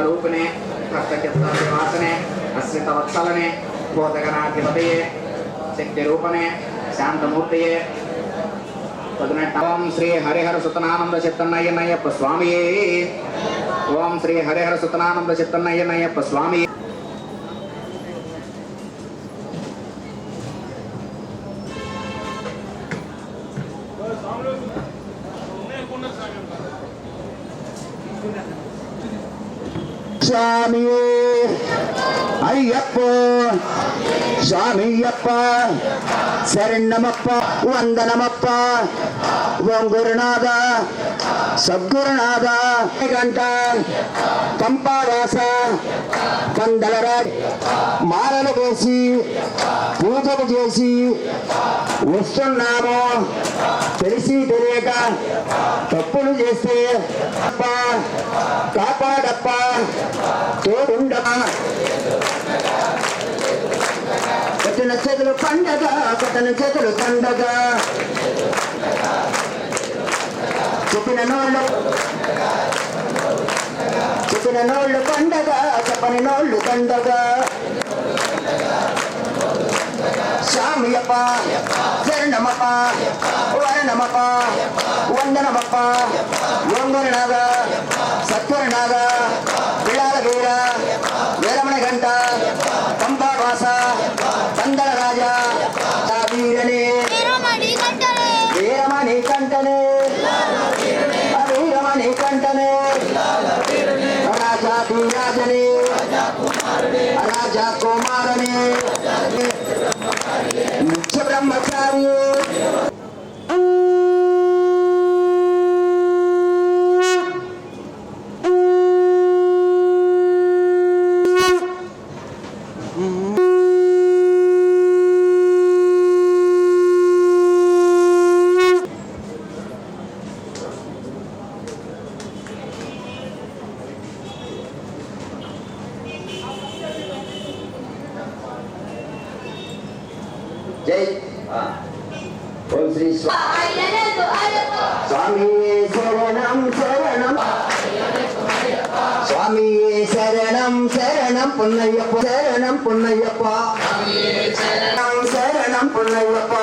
स्वरूपिणे प्रत्यक्षवासने अश्रित वत्सलने बोधगणाधिपतये शक्तिरूपणे శాంతమూర్తియే పదినెట్టాం శ్రీ హరిహర సుతనానంద చిత్తన్నయ్యనయ్యప్ప స్వామియే ఓం శ్రీ హరిహర సుతనానంద చిత్తన్నయ్యనయ్యప్ప స్వామియే জানিয়ে சாமியப்பா சரணமப்பா వందనమప్ప ஓம் குருநாதா சத்குருநாதா கண்டா కంపారాస కందలరా మాలలు వేసి పూజలు చేసి వస్తున్నాము. తెలిసి తెలియక తప్పులు చేస్తే కాపాడప్ప తోడుండ కట్టిన చేతులు పండగ కట్టిన చేతులు పండగ చెప్పిన నోళ్ళు చెప్పిన నోళ్ళు పండగ చెప్పని నోళ్ళు పండగ స్వామియప్ప శరణమప్ప వరణమప్ప వందనమప్ప ఓంగురునాథ సత్వరనాథ పిల్లాల వీర Maria. சரணம் சரணம் பொன்னையப்பா சரணம் பொன்னையப்பா. சரணம் சரணம் பொன்னையப்பா.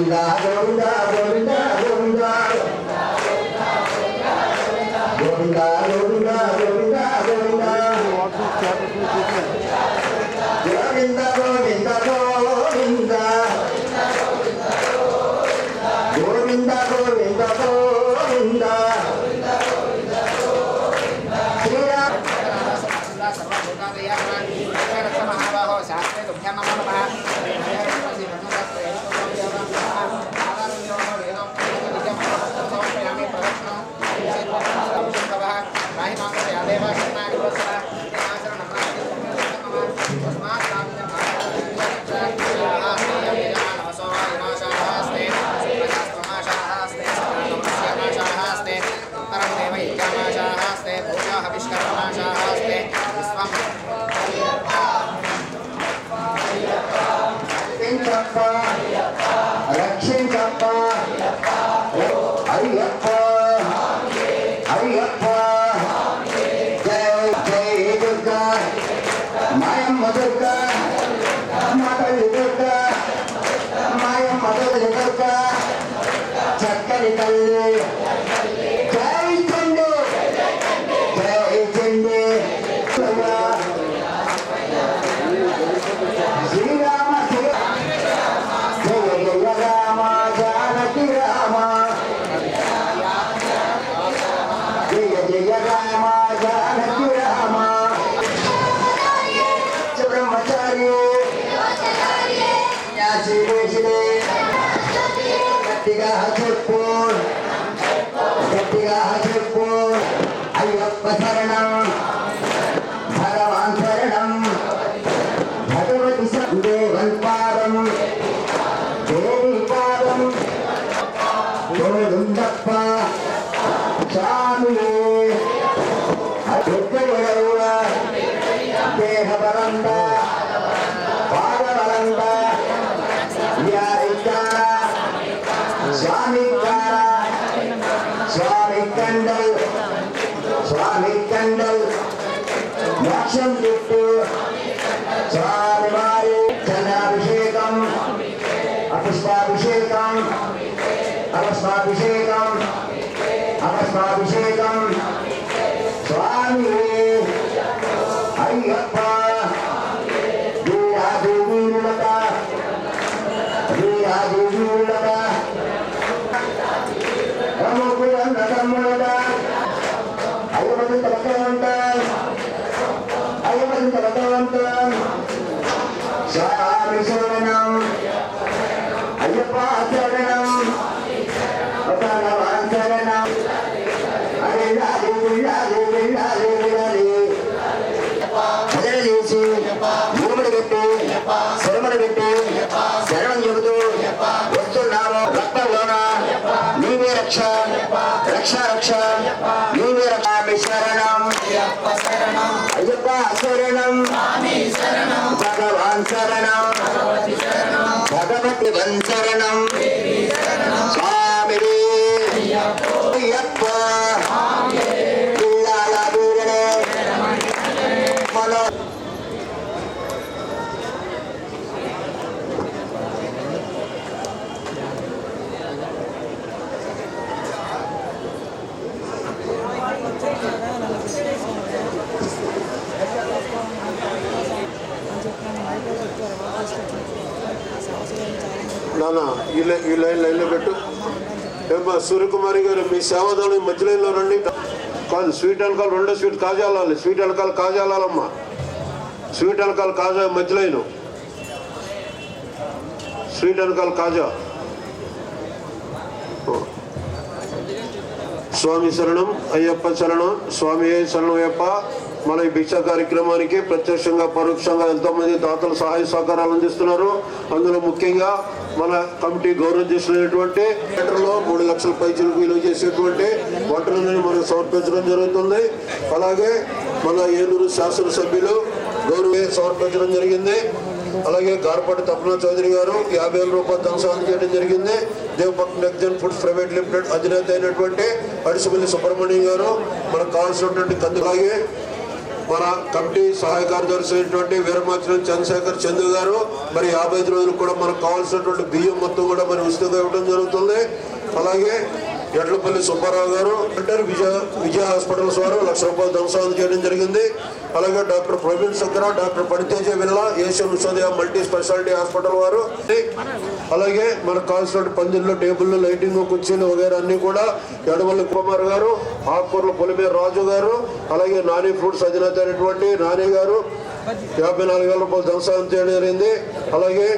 Gowda Gowda Weihnachten erleben. చక్కని తల్లి 대신에 네가 하셨군 네가 하셨군 아이 아빠 살아나 స్వామి కండల్ స్వామి కండల్ మోక్షం చుట్టూ స్వామి అయ్యప్పంత భగవంత శరణం అయ్యప్ప சிவன் சரணம் ఈ లై- లైన్ లైన్లో పెట్టు. ఏమో సూర్యకుమారి గారు మీ సేవాదాలు మధ్య లైన్లో రండి. కాదు స్వీట్ వెనకాల రెండో స్వీట్ కాజాలాలి. స్వీట్ వెనకాల కాజాలాలమ్మా. స్వీట్ వెనకాల కాజా మధ్య లైన్ స్వీట్ వెనకాల కాజా. స్వామి శరణం అయ్యప్ప శరణం స్వామి శరణం అయ్యప్ప. మన ఈ భిక్ష కార్యక్రమానికి ప్రత్యక్షంగా పరోక్షంగా ఎంతోమంది దాతలు సహాయ సహకారాలు అందిస్తున్నారు. అందులో ముఖ్యంగా మన కమిటీ గౌరవధ్యక్షులైనటువంటి లీటర్లో మూడు లక్షల పైచలకు విలువ చేసేటువంటి వాటర్లను మనకు సమర్పించడం జరుగుతుంది. అలాగే మన ఏలూరు శాసనసభ్యులు గౌరవ సమర్పించడం జరిగింది. అలాగే గార్పాటి తపన చౌదరి గారు యాభై వేల రూపాయలు ధనసాధన చేయడం జరిగింది. దేవపక్ నెక్జన్ ఫుడ్స్ ప్రైవేట్ లిమిటెడ్ అధినేత అయినటువంటి అడిసిపల్లి సుబ్రహ్మణ్యం గారు మనకు కావాల్సినటువంటి కందు అలాగే మన కమిటీ సహాయ కార్యదర్శి అయినటువంటి వీరమాచలం చంద్రశేఖర్ చందు గారు మరి యాభై ఐదు రోజులు కూడా మనకు కావాల్సినటువంటి బియ్యం మొత్తం కూడా మరి ఉచితంగా ఇవ్వడం జరుగుతుంది. అలాగే ఎడ్లపల్లి సుబ్బారావు గారు అంటారు విజయ విజయ హాస్పిటల్స్ వారు లక్ష రూపాయలు ధనసాధన చేయడం జరిగింది. అలాగే డాక్టర్ ప్రవీణ్ శంకర డాక్టర్ పడితేజ విల్లా ఏషియన్ విశ్వదయ మల్టీ స్పెషాలిటీ హాస్పిటల్ వారు. అలాగే మనకు కావాల్సిన పందిళ్ళు టేబుల్ లైటింగ్ కుర్చీలు వగేరా అన్ని కూడా ఎడమల్లి కుమార్ గారు ఆకుకూరల పొలిమేర రాజు గారు అలాగే నాని ఫ్రూట్స్ అధినేత అయినటువంటి నాని గారు యాభై నాలుగు వేల రూపాయలు ధనసాయం చేయడం జరిగింది. అలాగే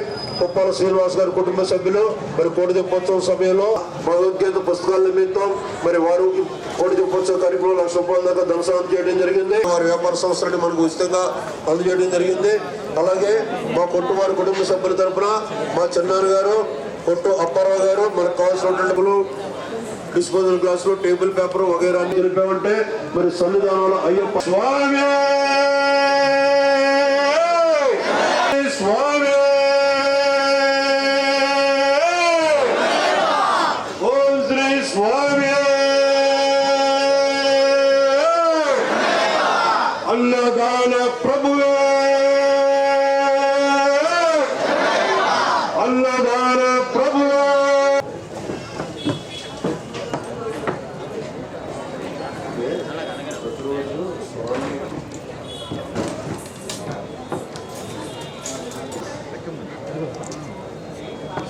కుప్పాల శ్రీనివాస్ గారి కుటుంబ సభ్యులు మరి కోడి తెప్పోత్సవం సమయంలో భగవద్గీత పుస్తకాల నిమిత్తం మరి వారు కోడి తెప్పోత్సవ కార్యక్రమంలో లక్ష రూపాయల దాకా ధనసాయం చేయడం జరిగింది. వారి వ్యాపార సంస్థలని మనకు ఉచితంగా అందజేయడం జరిగింది. అలాగే మా కొట్టు వారి కుటుంబ సభ్యుల తరపున మా చిన్నాన్న గారు కొట్టు అప్పారావు గారు మనకు కావాల్సినటువంటి డిస్పోజల్ గ్లాసులు టేబుల్ పేపర్ వగైరా తెలిపామంటే మరి సన్నిధానంలో అయ్యప్ప స్వామి!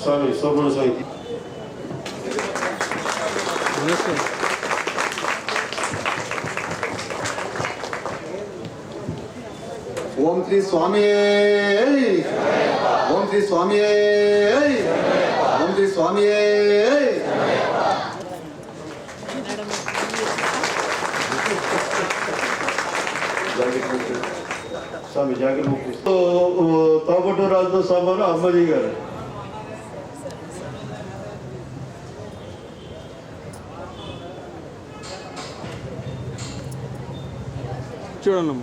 స్వామి సోమన స్వామి ఓం శ్రీ స్వామి ఓం శ్రీ స్వామియే. ఓం శ్రీ స్వామియే. స్వామి జాగ్రత్త ముక్కిస్తూ తోబట్టు రాజుతో సభలో అమ్మజీ గారు. చూడండి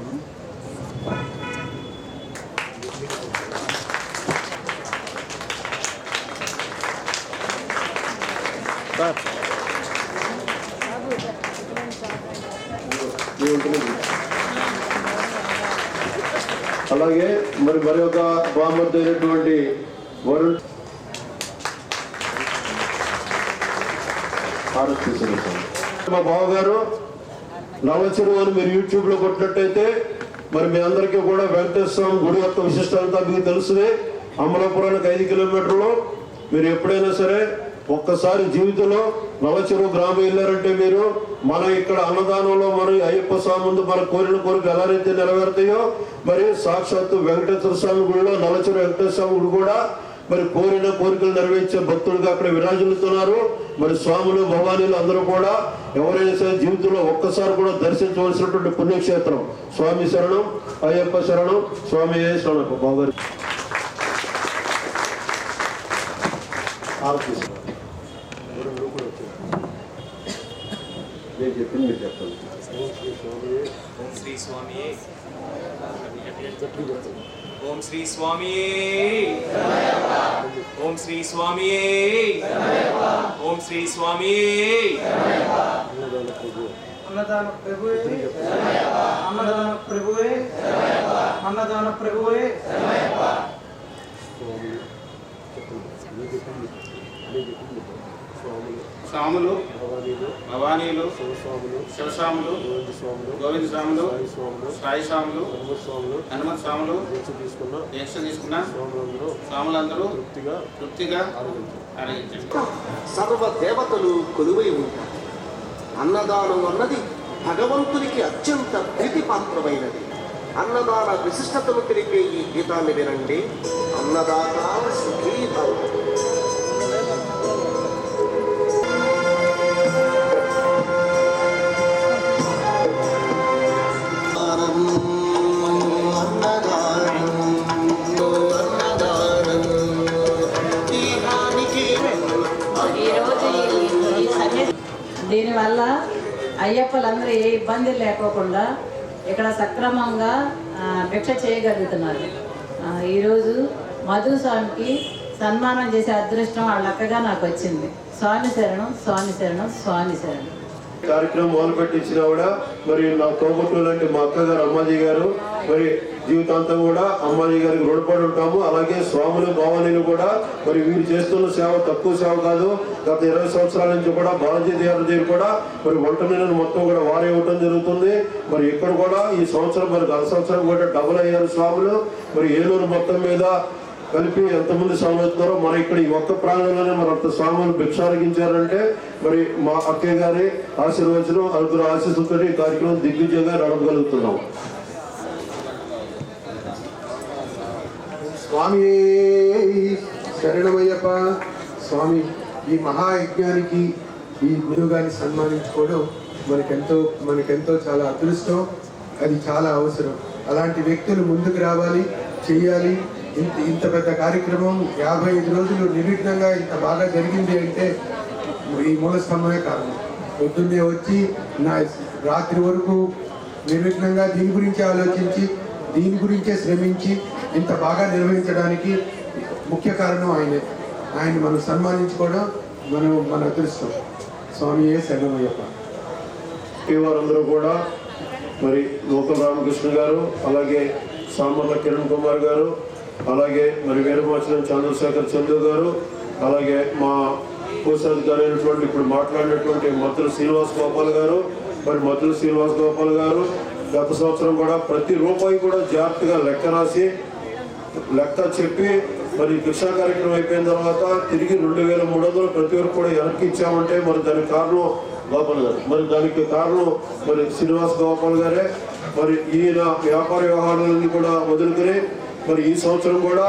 అలాగే మరి మరి ఒక బాంబర్ అయినటువంటి వరుణ్ మా బావగారు నవచెరువు మీరు యూట్యూబ్లో కొట్టినట్టయితే మరి మీ అందరికీ కూడా వెంకటేశ్వర స్వామి గుడి యొక్క విశిష్టత మీకు తెలుస్తుంది అమలాపురానికి ఐదు కిలోమీటర్లు. మీరు ఎప్పుడైనా సరే ఒక్కసారి జీవితంలో నవచెరువు గ్రామం వెళ్ళారంటే మీరు మన ఇక్కడ అన్నదానంలో మన అయ్యప్ప స్వామి ముందు మన కోరిన కోరిక ఎలా అయితే నెరవేరుతాయో మరి సాక్షాత్తు వెంకటేశ్వర స్వామి గుడిలో నలచెరు వెంకటేశ్వర స్వామి గుడి కూడా మరి కోరిన కోరికలు నెరవేర్చే భక్తులుగా అక్కడ విరాజిల్లుతున్నారు. మరి స్వాములు భవానీలు అందరూ కూడా ఎవరైనా సరే జీవితంలో ఒక్కసారి కూడా దర్శించవలసినటువంటి పుణ్యక్షేత్రం. స్వామి శరణం అయ్యప్ప శరణం స్వామి శరణం. బాబు నేను చెప్పింది మీరు చెప్పండి ఓం శ్రీ స్వామియే ఓం శ్రీ స్వామియే ఓం శ్రీ స్వామియే ఓం శ్రీ స్వామియే అన్నదాన ప్రభువే అన్నదాన ప్రభువే అన్నదాన ప్రభువే స్వాములు భవానీలు శివస్వాములు గోవింద స్వాములు సాయి స్వాములు హనుమత్ స్వాములు దీక్ష తీసుకున్న స్వాములందరూ తృప్తిగా ఆరగించండి సర్వ దేవతలు కొలువై ఉంటారు. అన్నదానం అన్నది భగవంతునికి అత్యంత ప్రీతిపాత్రమైనది. అన్నదాన విశిష్టతను తెలిపే ఈ గీతాన్ని వినండి. అన్నదాత సుఖీ ఏ ఇబ్బంది లేకోకుండా ఇక్కడ సక్రమంగా భిక్ష చేయగలుగుతున్నారు. ఈరోజు మధు స్వామికి సన్మానం చేసే అదృష్టం వాళ్ళక్కగా నాకు వచ్చింది. స్వామి శరణం స్వామి శరణం స్వామి శరణం. కార్యక్రమం మొదలు పెట్టించిన ఆవిడ మరి నా తోబుట్టు లాంటి మా అక్కగారు అమ్మాజీ గారు మరి జీవితాంతం కూడా అమ్మాజీ గారికి రుణపడి ఉంటాము. అలాగే స్వాములు భవానీలు కూడా మరి వీరు చేస్తున్న సేవ తక్కువ సేవ కాదు. గత ఇరవై సంవత్సరాల నుంచి కూడా బాలాజీ దేవర దగ్గర కూడా మరి వంట నీళ్ళను మొత్తం కూడా వారే ఇవ్వటం జరుగుతుంది. మరి ఇక్కడ కూడా ఈ సంవత్సరం మరి గత సంవత్సరం కూడా డబుల్ అయ్యారు స్వాములు. మరి ఏలూరు మొత్తం మీద కలిపి ఎంతమంది స్వాములు అవుతున్నారో మన ఇక్కడ ఈ ఒక్క ప్రాంతంలోనే మరి అంత స్వాములు భిక్షారగించారంటే మరి మా అక్కయ్య గారి ఆశీర్వచనం అరుగురు ఆశీస్సుతో ఈ కార్యక్రమం దిగ్విజయంగా నడపగలుగుతున్నాం. స్వామి. శరణమయ్యప్ప. స్వామి ఈ మహాయజ్ఞానికి ఈ గురువుగారిని సన్మానించుకోవడం మనకెంతో మనకెంతో చాలా అదృష్టం. అది చాలా అవసరం. అలాంటి వ్యక్తులు ముందుకు రావాలి చెయ్యాలి ఇంత ఇంత పెద్ద కార్యక్రమం యాభై ఐదు రోజులు నిర్విఘ్నంగా ఇంత బాగా జరిగింది అంటే ఈ మూల స్తంభమే కారణం. పొద్దున్నే వచ్చి నా రాత్రి వరకు నిర్విఘ్నంగా దీని గురించి ఆలోచించి దీని గురించే శ్రమించి ఇంత బాగా నిర్వహించడానికి ముఖ్య కారణం ఆయనే. ఆయన మనం సన్మానించుకోవడం మనం మన అదృష్టం. స్వామి శరణమయ్యప్ప. ఈ వారందరూ కూడా మరి లోకల రామకృష్ణ గారు అలాగే సామర్ల కిరణ్ కుమార్ గారు అలాగే మరి వీరమాచలం చంద్రశేఖర్ చందు గారు అలాగే మా కోశాధికారి అయినటువంటి ఇప్పుడు మాట్లాడినటువంటి మధుర శ్రీనివాస్ గోపాల్ గారు మరి మధుర శ్రీనివాస్ గోపాల్ గారు గత సంవత్సరం కూడా ప్రతి రూపాయి కూడా జాగ్రత్తగా లెక్క రాసి లెక్క చెప్పి మరి భిక్షా కార్యక్రమం అయిపోయిన తర్వాత తిరిగి రెండు వేల మూడు వందలు ప్రతి ఒక్కరు కూడా వెనక్కి ఇచ్చామంటే మరి దానికి కారణం గోపాల్ గారు. మరి దానికి కారణం మరి శ్రీనివాస్ గోపాల్ గారే. మరి ఈయన వ్యాపార వ్యవహారాలన్నీ కూడా వదులుకుని మరి ఈ సంవత్సరం కూడా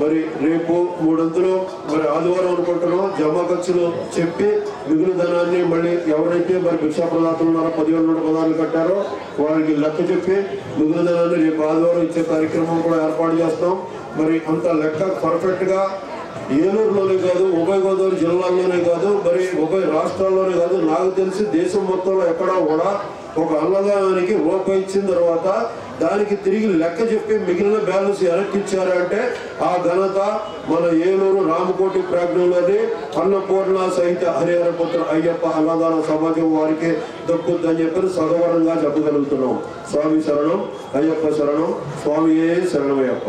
మరి రేపు మూడొంతులు మరి ఆదివారం అనుకుంటున్నాం. జమా ఖర్చులు చెప్పి మిగులు ధనాన్ని మళ్ళీ ఎవరైతే మరి భిక్షా ప్రదాతలు ఉన్నారో పదివేల నూట పదాలు కట్టారో వారికి లెక్క చెప్పి మిగులు ధనాన్ని రేపు ఆదివారం ఇచ్చే కార్యక్రమం కూడా ఏర్పాటు చేస్తాం. మరి అంత లెక్క పర్ఫెక్ట్గా ఏలూరులోనే కాదు ఉభయ గోదావరి జిల్లాల్లోనే కాదు మరి ఉభయ రాష్ట్రాల్లోనే కాదు నాకు తెలిసి దేశం మొత్తంలో ఎక్కడా కూడా ఒక అన్నదానానికి రూపాయి ఇచ్చిన తర్వాత దానికి తిరిగి లెక్క చెప్పి మిగిలిన బ్యాలెన్స్ వెనక్కి అంటే ఆ ఘనత మన ఏలూరు రామకోటి ప్రాజ్ఞంలోనే అన్నపూర్ణ సహిత హరిహరపుత్ర అయ్యప్ప అన్నదాన సమాజం వారికి దక్కుద్దని చెప్పి సగవరంగా చెప్పగలుగుతున్నాం. స్వామి శరణం అయ్యప్ప శరణం స్వామి శరణమయ్యప్ప.